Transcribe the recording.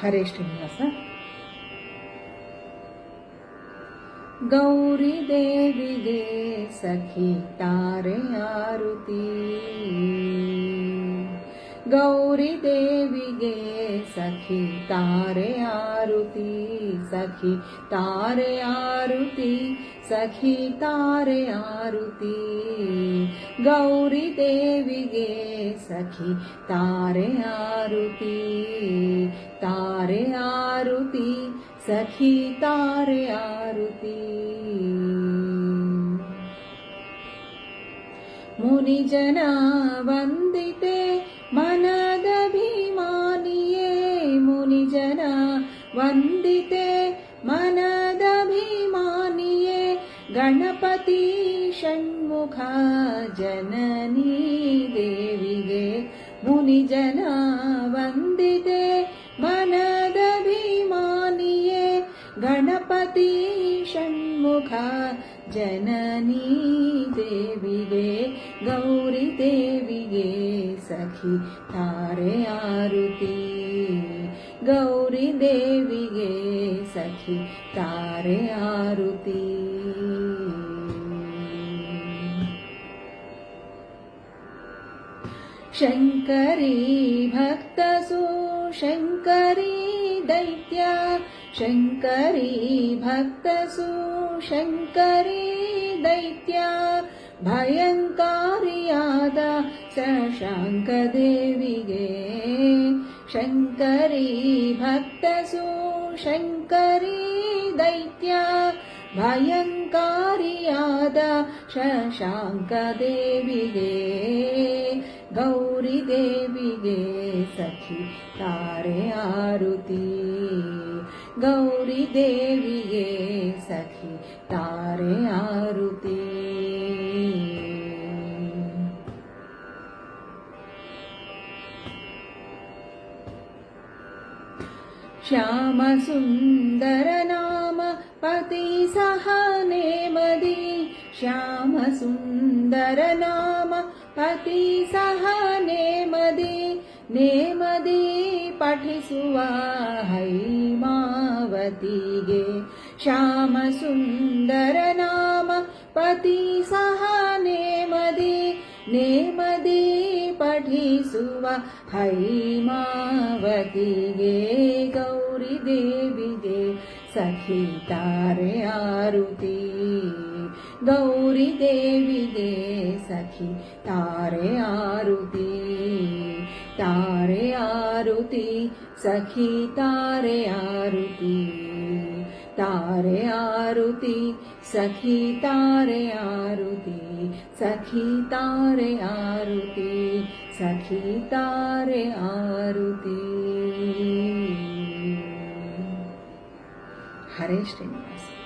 ಹರೇ ಶ್ರೀನಿವಾಸ ಗೌರಿ ದೇವಿಗೆ ಸಖಿ ತಾರೆ ಆರುತಿ ಗೌರಿ ದೇವಿಗೆ ಸಖಿ ತಾರೆ ಆರುತಿ ಸಖಿ ತಾರೆ ಆರುತಿ ಸಖಿ ತಾರೆ ಆರುತಿ ಗೌರಿ ದೇವಿಗೆ ಸಖಿ ತಾರೆ ಆರುತಿ ತಾರೆ ಆರುತಿ सखीतार आरुति। मुनिजना वन्दिते मनदभिमानिये। मुनिजना वन्दिते मनदभिमानिये। गणपति षण्मुखा जननी देविगे। मुनिजना गणपति षण्मुखा जननी देविगे गौरी देविगे सखि तारे आरुति। गौरी देविगे सखि तारे आरुति। शङ्करी भक्तसु शङ्करी दैत्या शङ्करी भक्तसु शङ्करी दैत्या भयङ्कार्यादा स शङ्कदेव शङ्करी भक्तसु शङ्करी दैत्या ಭಯಂಕಾರಿಯಾದ ಶಶಾಂಕ ದೇವಿಗೆ ಗೌರಿ ದೇವಿಗೆ ಸಖಿ ತಾರೆ ಆರುತಿ. ಗೌರಿ ದೇವಿಗೆ ಸಖಿ ತಾರೆ ಆರುತಿ. ಶ್ಯಾಮ ಸುಂದರನಾ पति सह नेमदि श्यामसुन्दर नाम पति सह नेमदि नेमदि पठिसुव हैमावतिगे। श्यामसुन्दर नाम पति सह नेमदि नेमदि पठिसुव हैमावतिगे। गौरी देविगे सखी तारे आरुती। गौरि देवी दे सखी तारे आरुती। तारे आरुति सखी तारे आरुति। तारे आरुती सखी तारे आरुती। सखी तारे आरुती सखी तारे आरुती। हरे श्रीनिवास।